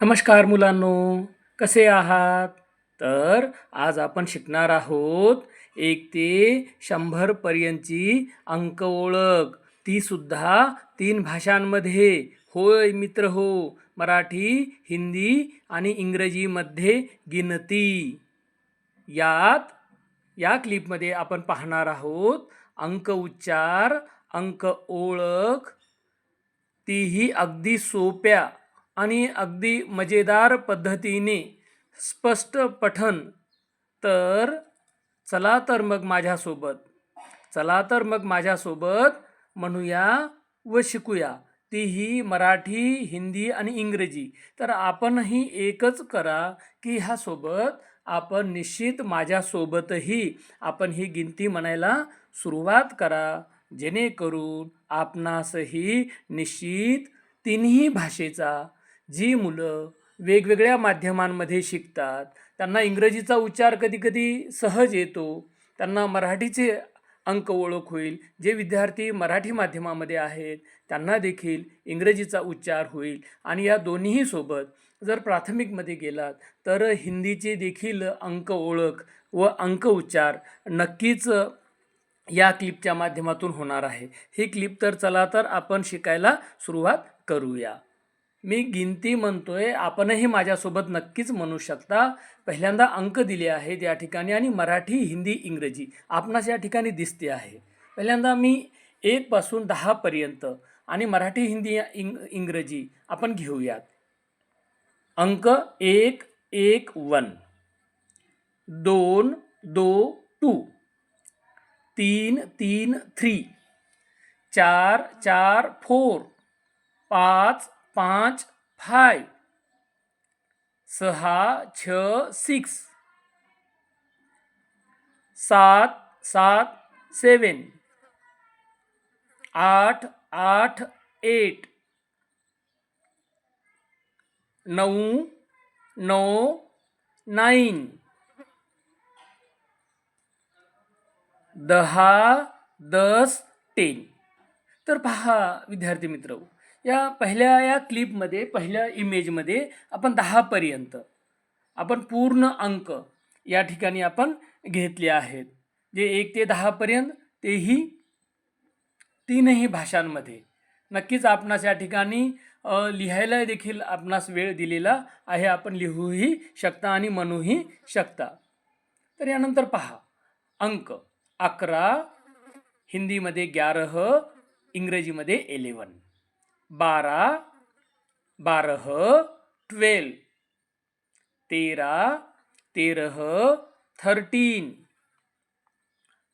नमस्कार मुलांनो कसे आहात? तर आज आपण शिकणार आहोत एक ते शंभरपर्यंतची अंक ओळख. तीसुद्धा तीन भाषांमध्ये. होय मित्र हो मराठी हिंदी आणि इंग्रजीमध्ये गिनती. यात या क्लिपमध्ये आपण पाहणार आहोत अंक उच्चार अंक ओळख. तीही अगदी सोप्या. आणि अगदी मजेदार पद्धतीने स्पष्ट पठन तर चला तर मग माझ्यासोबत चला तर मग माझ्यासोबत म्हणूया व शिकूया. ती ही मराठी हिंदी आणि इंग्रजी. तर आपणही एकच करा की ह्यासोबत आपण निश्चित माझ्यासोबतही आपण ही गिनती म्हणायला सुरुवात करा. जेणेकरून आपणासही निश्चित तिन्ही भाषेचा जी मुलं वेगवेगळ्या माध्यमांमध्ये शिकतात त्यांना इंग्रजीचा उच्चार कधीकधी सहज येतो त्यांना मराठीचे अंक ओळख होईल जे विद्यार्थी मराठी माध्यमामध्ये आहेत त्यांना देखील इंग्रजीचा उच्चार होईल. आणि या दोन्हीही सोबत जर प्राथमिकमध्ये गेलात तर हिंदीचे देखील अंक ओळख व अंक उच्चार नक्कीच या क्लिपच्या माध्यमातून होणार आहे. ही क्लिप तर चला तर आपण शिकायला सुरुवात करूया. मी गिनती म्हणतोय आपणही माझ्यासोबत नक्कीच म्हणू शकता. पहिल्यांदा अंक दिले आहेत या ठिकाणी आणि मराठी हिंदी इंग्रजी आपणास या ठिकाणी दिसते आहे. पहिल्यांदा मी एकपासून दहापर्यंत आणि मराठी हिंदी इंग इंग्रजी आपण घेऊयात. अंक एक एक वन दोन दो टू तीन तीन थ्री चार चार फोर पाच पाच फाय सहा, छ, सिक्स। सात सात, सेवन। आठ आठ, एट। नौ नौ, नाइन। दहा, दस टेन तर पहा, विद्यार्थी मित्र या पहिल्या या क्लिपमध्ये पहिल्या इमेजमध्ये आपण दहापर्यंत आपण पूर्ण अंक या ठिकाणी आपण घेतले आहेत. जे एक ते दहापर्यंत तेही तीनही भाषांमध्ये. नक्कीच आपणास या ठिकाणी लिहायला देखील आपणास वेळ दिलेला आहे. आपण लिहूही शकता आणि म्हणूही शकता. तर यानंतर पहा. अंक. अकरा हिंदीमध्ये ग्यारह इंग्रजीमध्ये एलेवन बारा बारह ट्वेल्व. तेरा तेरह थर्टीन.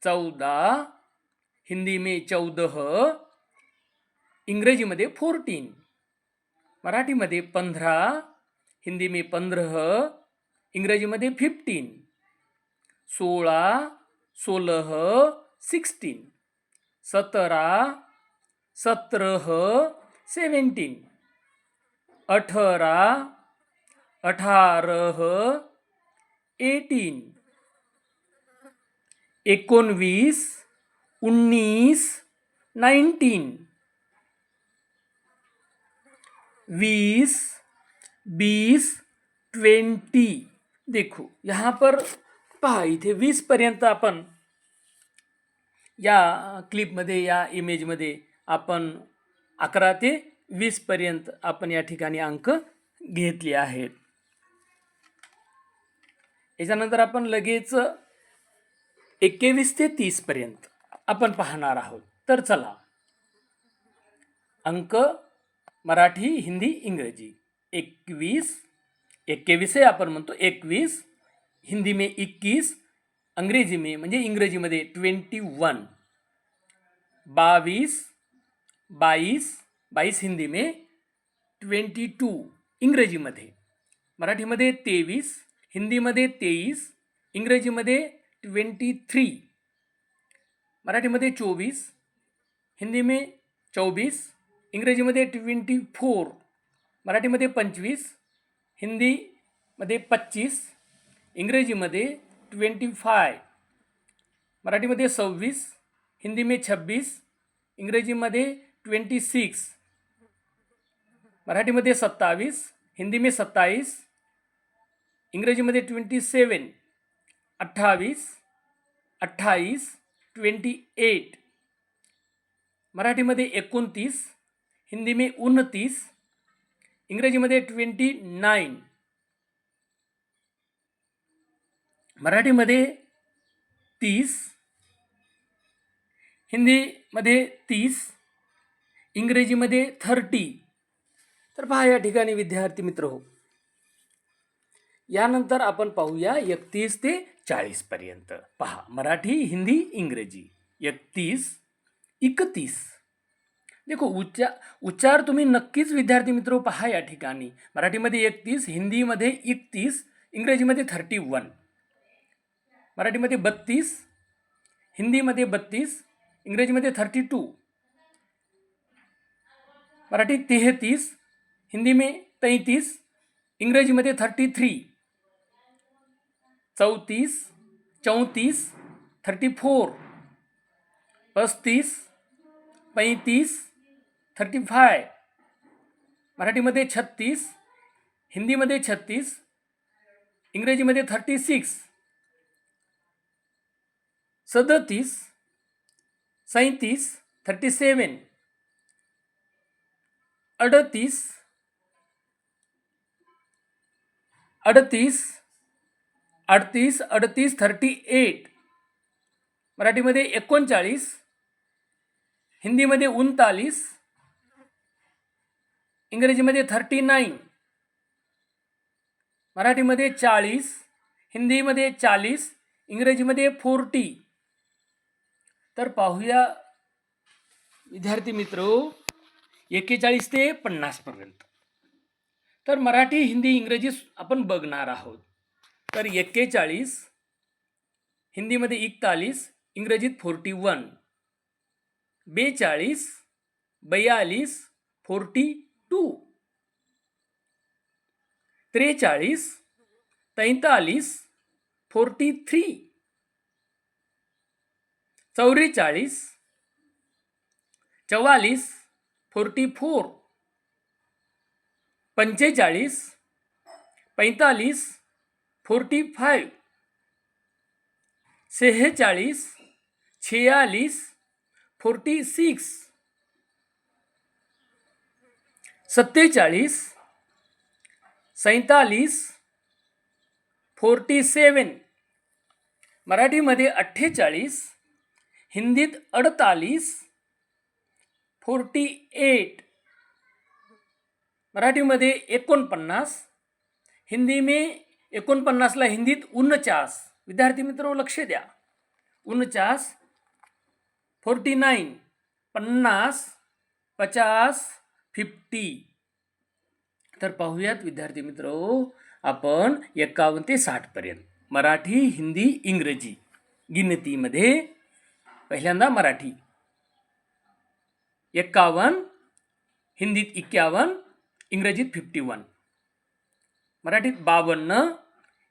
चौदा हिंदी में चौदह. इंग्रजीमध्ये फोर्टीन. मराठीमध्ये पंधरा. हिंदी में पंधरह इंग्रजीमध्ये फिफ्टीन. सोळा सोलह सिक्स्टीन. सतरा सतरह सेवन्टीन अठरा अठारह एटीन. एकोणवीस उन्नीस नाईन्टीन. वीस बीस ट्वेंटी. देखो यहाँ पर पहा इथे वीसपर्यंत आपण या क्लिपमध्ये या इमेजमध्ये आपण अकरा ते वीसपर्यंत आपण या ठिकाणी अंक घेतले आहेत. याच्यानंतर आपण लगेच एक्केवीस ते तीसपर्यंत आपण पाहणार आहोत. तर चला अंक मराठी हिंदी इंग्रजी. एकवीस एक्केवीस आहे आपण म्हणतो एकवीस हिंदी में इक्कीस अंग्रेजी में म्हणजे इंग्रजीमध्ये ट्वेंटी वन. बावीस बाईस बाईस हिंदी में ट्वेंटी टू इंग्रजीमध्ये मराठीमध्ये तेवीस हिंदीमध्ये तेवीस इंग्रजीमध्ये ट्वेंटी थ्री. मराठीमध्ये चोवीस हिंदी में चौबीस इंग्रजीमध्ये ट्वेंटी फोर. मराठीमध्ये पंचवीस हिंदीमध्ये पच्चीस इंग्रजीमध्ये ट्वेंटी फाय. मराठीमध्ये सव्वीस हिंदी में छब्बीस इंग्रजीमध्ये ट्वेंटी सिक्स. मराठीमध्ये सत्तावीस हिंदी में सत्ताईस इंग्रजीमध्ये ट्वेंटी सेवन अठ्ठावीस अठ्ठावीस ट्वेंटी एट. मराठीमध्ये एकोणतीस हिंदी में उनतीस इंग्रजीमध्ये ट्वेंटी नाईन. मराठीमध्ये तीस हिंदीमध्ये तीस इंग्रजीमध्ये थर्टी. तर पहा या ठिकाणी विद्यार्थी मित्र हो. यानंतर आपण पाहूया एकतीस ते चाळीसपर्यंत पहा मराठी हिंदी इंग्रजी. एकतीस एकतीस. देखो उच्चार उच्चार तुम्ही नक्कीच विद्यार्थी मित्र हो, पहा या ठिकाणी. मराठीमध्ये एकतीस हिंदीमध्ये एकतीस इंग्रजीमध्ये थर्टी वन मराठीमध्ये बत्तीस हिंदीमध्ये बत्तीस इंग्रजीमध्ये थर्टी टू मराठी तेहतीस हिंदी में तैंतीस इंग्रजीमध्ये थर्टी थ्री चौतीस चौतीस थर्टी फोर पस्तीस पैंतीस थर्टी फाय मराठीमध्ये छत्तीस हिंदीमध्ये छत्तीस इंग्रजीमध्ये थर्टी सिक्स सदतीस सैंतीस थर्टी सेवन अडतीस. अडतीस. अडतीस अडतीस थर्टी एट मराठीमध्ये एकोणचाळीस. हिंदीमध्ये उनतालीस. इंग्रजीमध्ये थर्टी नाईन मराठीमध्ये चाळीस. हिंदीमध्ये चाळीस. इंग्रजीमध्ये फोर्टी तर पाहूया विद्यार्थी मित्र एक्केचाळीस ते पन्नासपर्यंत तर मराठी हिंदी इंग्रजी आपण बघणार आहोत. तर एक्केचाळीस हिंदीमध्ये एकतालीस इंग्रजीत फोर्टी वन. बेचाळीस बयालीस फोर्टी टू. त्रेचाळीस तैंतालीस फोर्टी थ्री. चौवेचाळीस चव्वालीस फोर्टी फोर पंचेचाळीस पैंतालीस फोर्टी फाईव्ह सेहेचाळीस छेयालीस फोर्टी सिक्स सत्तेचाळीस सैंतालीस फोर्टी सेवन मराठीमध्ये अठ्ठेचाळीस हिंदीत अडतालीस फोर्टी एट. मराठीमध्ये एकोणपन्नास. हिंदी में एकोणपन्नासला हिंदीत उनचास. विद्यार्थी मित्र लक्ष द्या. उनचास फोर्टी नाईन पन्नास पचास फिफ्टी. तर पाहूयात विद्यार्थी मित्र आपण एकावन्न ते साठपर्यंत मराठी हिंदी इंग्रजी. गिनतीमध्ये पहिल्यांदा मराठी. एक्कावन्न हिंदीत इक्यावन्न इंग्रजीत फिफ्टी वन मराठीत बावन्न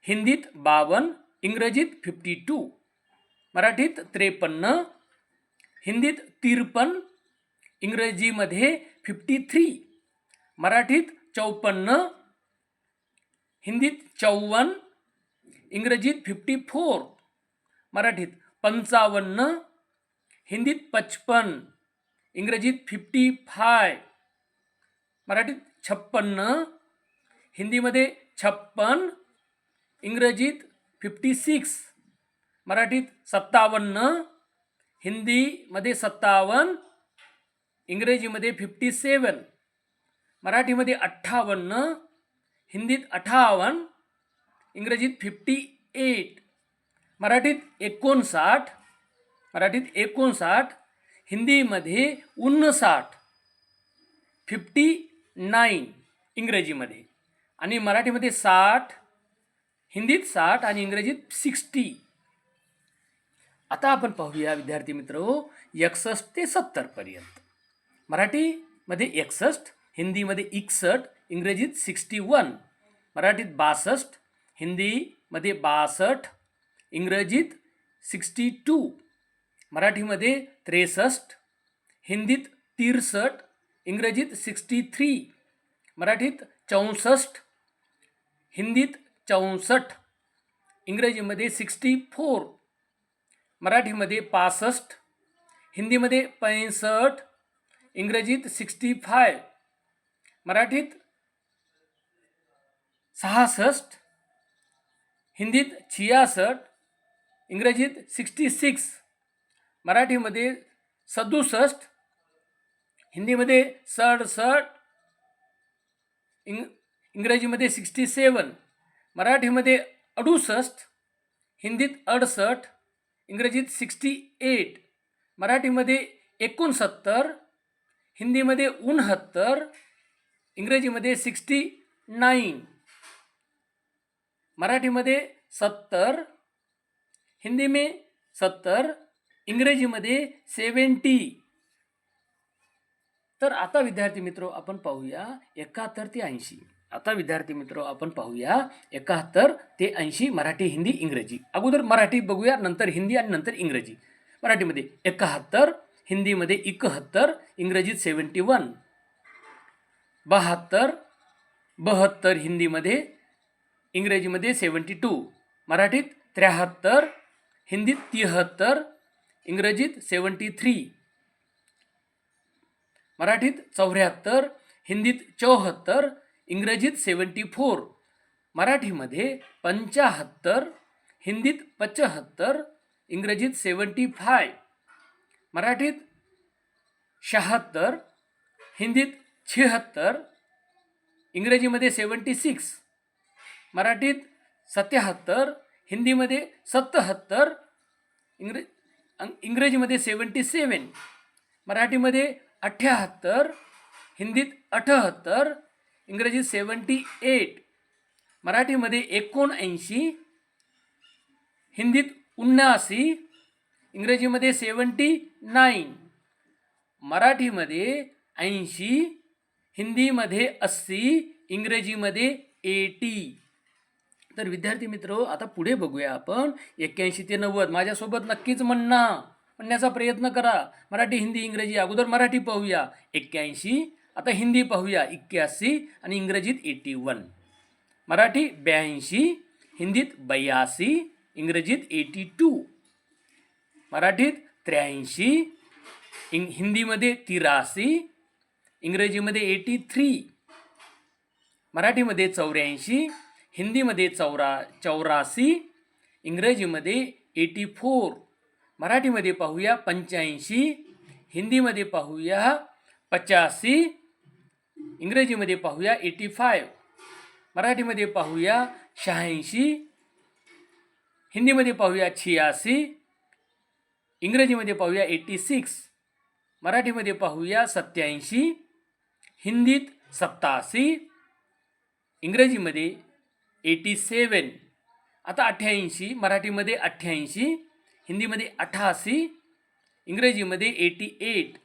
हिंदीत बावन्न इंग्रजीत फिफ्टी टू मराठीत त्रेपन्न हिंदीत तिरपन्न इंग्रजीमध्ये फिफ्टी थ्री मराठीत चौपन्न हिंदीत चौवन्न इंग्रजीत फिफ्टी फोर मराठीत पंचावन्न हिंदीत पचपन्न. इंग्रजीत फिफ्टी फाय मराठीत छप्पन्न हिंदीमध्ये छप्पन इंग्रजीत फिफ्टी सिक्स मराठीत सत्तावन्न हिंदीमध्ये सत्तावन्न इंग्रजीमध्ये फिफ्टी सेवन मराठीमध्ये अठ्ठावन्न हिंदीत अठ्ठावन्न इंग्रजीत फिफ्टी एट मराठीत एकोणसाठ मराठीत एकोणसाठ हिंदीमध्ये उन्नसाठ फिफ्टी नाईन इंग्रजीमध्ये. आणि मराठीमध्ये साठ हिंदीत साठ आणि इंग्रजीत सिक्स्टी. आता आपण पाहूया विद्यार्थी मित्र एकसष्ट ते सत्तरपर्यंत मराठीमध्ये एकसष्ट हिंदीमध्ये एकसष्ट इंग्रजीत सिक्स्टी वन मराठीत बासष्ट हिंदीमध्ये बासष्ट इंग्रजीत सिक्स्टी टू. मराठीमध्ये त्रेसष्ट हिंदीत तिरसष्ट इंग्रजीत सिक्स्टी थ्री मराठीत चौसष्ट हिंदीत चौसष्ट इंग्रजीमध्ये सिक्स्टी फोर मराठीमध्ये पासष्ट हिंदीमध्ये पैंसष्ट इंग्रजीत सिक्स्टी फाय मराठीत सहासष्ट हिंदीत छियासष्ट इंग्रजीत सिक्स्टी सिक्स मराठीमध्ये सदुसष्ट हिंदीमध्ये सडसष्ट इंग इंग्रजीमध्ये सिक्स्टी सेवन मराठीमध्ये अडुसष्ट हिंदीत अडसष्ट इंग्रजीत सिक्स्टी एट मराठीमध्ये एकोणसत्तर हिंदीमध्ये उनहत्तर इंग्रजीमध्ये सिक्स्टी नाईन मराठीमध्ये सत्तर हिंदी में सत्तर इंग्रजीमध्ये सेवेंटी तर आता विद्यार्थी मित्र आपण पाहूया एकाहत्तर ते ऐंशी. आता विद्यार्थी मित्र आपण पाहूया एकाहत्तर ते ऐंशी मराठी हिंदी इंग्रजी. अगोदर मराठी बघूया नंतर हिंदी आणि नंतर इंग्रजी. मराठीमध्ये एकाहत्तर हिंदीमध्ये इकहत्तर इंग्रजीत सेवन्टी वन. बहात्तर बहत्तर हिंदीमध्ये इंग्रजीमध्ये सेवन्टी टू. मराठीत त्र्याहत्तर हिंदीत तिहत्तर इंग्रजीत सेवन्टी थ्री. मराठीत चौऱ्याहत्तर हिंदीत चौहत्तर इंग्रजीत सेवन्टी फोर. मराठीमध्ये पंचाहत्तर हिंदीत पचहत्तर इंग्रजीत सेवन्टी फाय. मराठीत शहात्तर हिंदीत छिहत्तर इंग्रजीमध्ये सेवन्टी सिक्स. मराठीत सत्याहत्तर हिंदीमध्ये सत्तहत्तर इंग्र अंग इंग्रजीमध्ये सेवन्टी सेवन मराठीमध्ये अठ्ठ्याहत्तर हिंदीत अठहत्तर इंग्रजीत सेवन्टी एट मराठीमध्ये एकोणऐंशी हिंदीत उन्नासी इंग्रजीमध्ये सेवन्टी नाईन मराठीमध्ये ऐंशी हिंदीमध्ये अस्सी इंग्रजीमध्ये एटी. तर विद्यार्थी मित्र आता पुढे बघूया आपण. एक्क्याऐंशी ते नव्वद माझ्यासोबत नक्कीच म्हणणा म्हणण्याचा प्रयत्न करा. मराठी हिंदी इंग्रजी अगोदर मराठी पाहूया. एक्क्याऐंशी आता हिंदी पाहूया. एक्क्याऐंशी आणि इंग्रजीत एटी वन. मराठी ब्याऐंशी हिंदीत बयासी इंग्रजीत एटी टू. मराठीत त्र्याऐंशी इंग हिंदीमध्ये तिरासी इंग्रजीमध्ये एटी थ्री. मराठीमध्ये चौऱ्याऐंशी हिंदीमध्ये चौरा चौरासी इंग्रजीमध्ये एटी फोर मराठीमध्ये पाहूया पंच्याऐंशी हिंदीमध्ये पाहूया पचासी इंग्रजीमध्ये पाहूया एटी फायव मराठीमध्ये पाहूया शहाऐंशी हिंदीमध्ये पाहूया छियासी इंग्रजीमध्ये पाहूया एटी सिक्स मराठीमध्ये पाहूया सत्याऐंशी हिंदीत सत्तासी इंग्रजीमध्ये एटी सेवन आता अठ्ठ्याऐंशी मराठीमध्ये अठ्ठ्याऐंशी हिंदीमध्ये अठ्ठासी इंग्रजीमध्ये एटी एट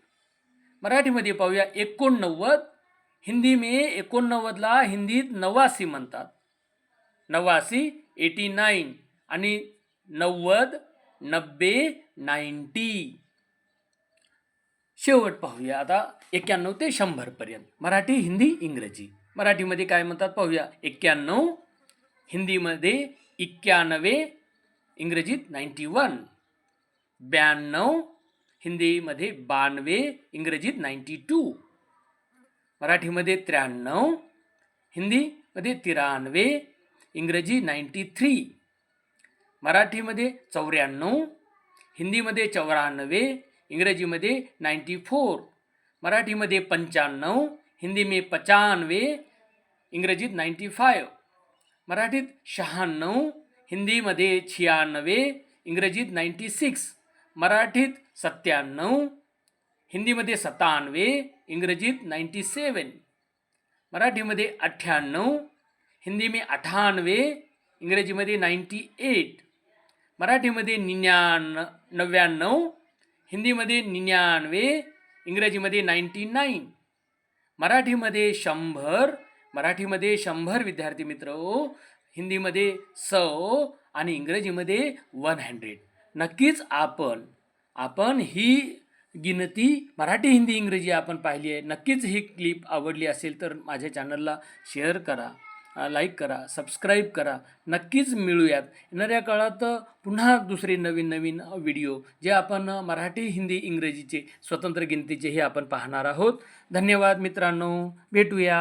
मराठीमध्ये पाहूया एकोणनव्वद हिंदी मे एकोणनव्वदला हिंदीत नवासी म्हणतात. नवासी एटी नाईन आणि नव्वद नब्बे नाईन्टी शेवट पाहूया आता एक्क्याण्णव ते शंभरपर्यंत. मराठी हिंदी इंग्रजी. मराठीमध्ये काय म्हणतात? पाहूया एक्क्याण्णव हिंदीमध्ये एक्क्याण्णवे इंग्रजीत नाईन्टी वन ब्याण्णव हिंदीमध्ये बानवे इंग्रजीत नाईन्टी टू मराठीमध्ये त्र्याण्णव हिंदीमध्ये तिरानवे इंग्रजी नाईन्टी थ्री मराठीमध्ये चौऱ्याण्णव हिंदीमध्ये चौऱ्याण्णवे इंग्रजीमध्ये नाईन्टी फोर मराठीमध्ये पंच्याण्णव हिंदी में पचानवे इंग्रजीत नाईन्टी फाईव्ह मराठीत शहाण्णव हिंदीमध्ये छियानवे इंग्रजीत नाईन्टी सिक्स मराठीत सत्त्याण्णव हिंदीमध्ये सत्तानवे इंग्रजीत नाईन्टी सेवन मराठीमध्ये अठ्ठ्याण्णव हिंदी में अठ्ठानवे इंग्रजीमध्ये नाईन्टी एट मराठीमध्ये निन्यान नव्याण्णव हिंदीमध्ये निन्यानवे इंग्रजीमध्ये नाईन्टी नाईन मराठीमध्ये शंभर मराठीमध्ये शंभर विद्यार्थी मित्र हो, हिंदीमध्ये सौ आणि इंग्रजीमध्ये वन हंड्रेड. नक्कीच आपण आपण ही गिनती मराठी हिंदी इंग्रजी आपण पाहिली आहे. नक्कीच ही क्लिप आवडली असेल तर माझ्या चॅनलला शेअर करा लाईक करा सबस्क्राईब करा. नक्कीच मिळूयात. येणाऱ्या काळात पुन्हा दुसरे नवीन नवीन व्हिडिओ जे आपण मराठी हिंदी इंग्रजीचे स्वतंत्र गिनतीचे हे आपण पाहणार आहोत. धन्यवाद मित्रांनो. भेटूया.